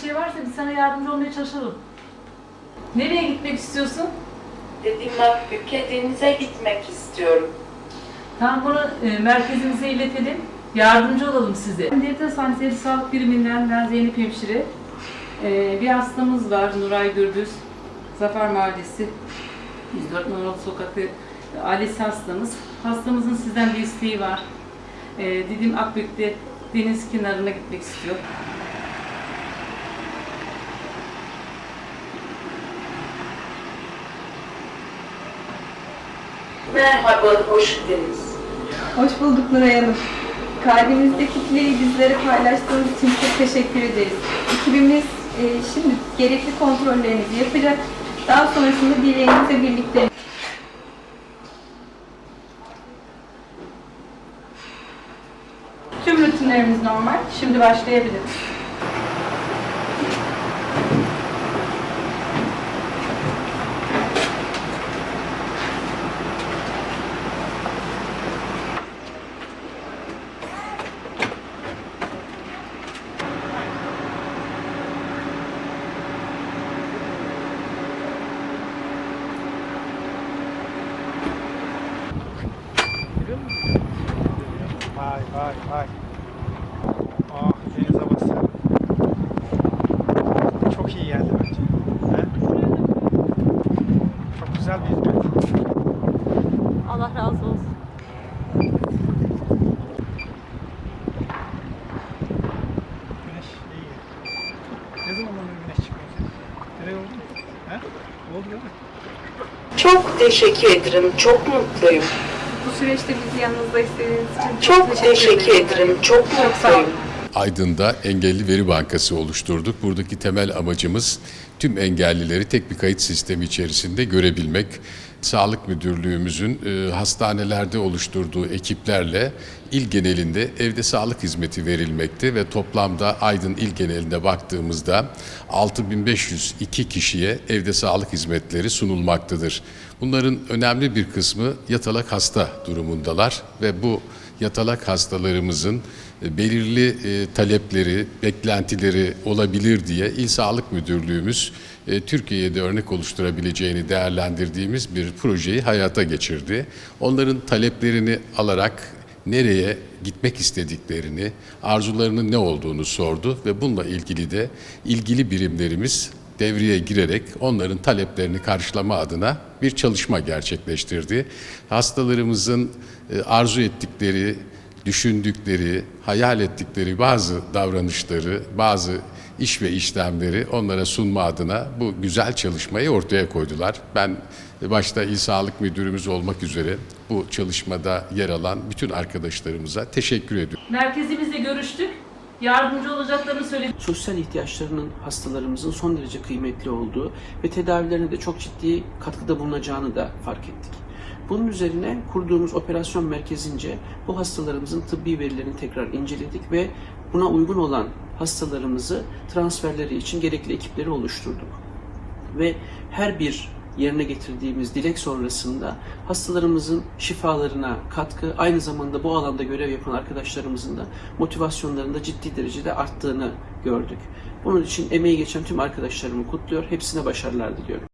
şey varsa biz sana yardımcı olmaya çalışalım. Nereye gitmek istiyorsun? Dedim Akbük'e denize gitmek istiyorum. Tamam bunu e, merkezimize iletelim. Yardımcı olalım size. Devlet Hastanesi Sağlık Biriminden ben Zeynep Hemşire. E, bir hastamız var Nuray Gürbüz. Zafer Mahallesi. 104 numaralı sokakta ailesi hastamız. Hastamızın sizden bir isteği var. E, Didim Akbük'te deniz kenarına gitmek istiyor. Merhaba, hoş geldiniz. Hoş bulduk Nuray Hanım. Kalbimizdeki dileği bizlere paylaştığınız için çok teşekkür ederiz. Ekibimiz e, şimdi gerekli kontrollerinizi yapacak. Daha sonrasında dileğinizle birlikte Rutinlerimiz normal. Şimdi başlayabiliriz. Vay vay vay. Ah deniz havası. Çok iyi geldi bence. He? Çok güzel bir hizmet. Allah razı olsun. Güneş iyi. Ne zaman oluyor güneş çıkıyor? Nereye oldu? He? Oldu değil mi? Çok teşekkür ederim, çok mutluyum. Bu süreçte bizi yanınızda istediğiniz için Çok teşekkür ederim, çok Çok sağ olun. mutluyum. Aydın'da Engelli Veri Bankası oluşturduk. Buradaki temel amacımız tüm engellileri tek bir kayıt sistemi içerisinde görebilmek. Sağlık Müdürlüğümüzün e, hastanelerde oluşturduğu ekiplerle il genelinde evde sağlık hizmeti verilmekte ve toplamda Aydın il genelinde baktığımızda 6502 kişiye evde sağlık hizmetleri sunulmaktadır. Bunların önemli bir kısmı yatalak hasta durumundalar ve bu yatalak hastalarımızın e, belirli e, talepleri, beklentileri olabilir diye İl Sağlık Müdürlüğümüz e, Türkiye'de örnek oluşturabileceğini değerlendirdiğimiz bir projeyi hayata geçirdi. Onların taleplerini alarak nereye gitmek istediklerini, arzularının ne olduğunu sordu ve bununla ilgili de ilgili birimlerimiz devreye girerek onların taleplerini karşılama adına bir çalışma gerçekleştirdi. Hastalarımızın e, arzu ettikleri, düşündükleri, hayal ettikleri bazı davranışları, bazı iş ve işlemleri onlara sunma adına bu güzel çalışmayı ortaya koydular. Ben başta İl Sağlık Müdürümüz olmak üzere bu çalışmada yer alan bütün arkadaşlarımıza teşekkür ediyorum. Merkezimizle görüştük. Yardımcı olacaklarını söyledi. sosyal ihtiyaçlarının hastalarımızın son derece kıymetli olduğu ve tedavilerine de çok ciddi katkıda bulunacağını da fark ettik. Bunun üzerine kurduğumuz operasyon merkezince bu hastalarımızın tıbbi verilerini tekrar inceledik ve buna uygun olan hastalarımızı transferleri için gerekli ekipleri oluşturduk. Ve her bir yerine getirdiğimiz dilek sonrasında hastalarımızın şifalarına katkı, aynı zamanda bu alanda görev yapan arkadaşlarımızın da motivasyonlarında ciddi derecede arttığını gördük. Bunun için emeği geçen tüm arkadaşlarımı kutluyor, hepsine başarılar diliyorum.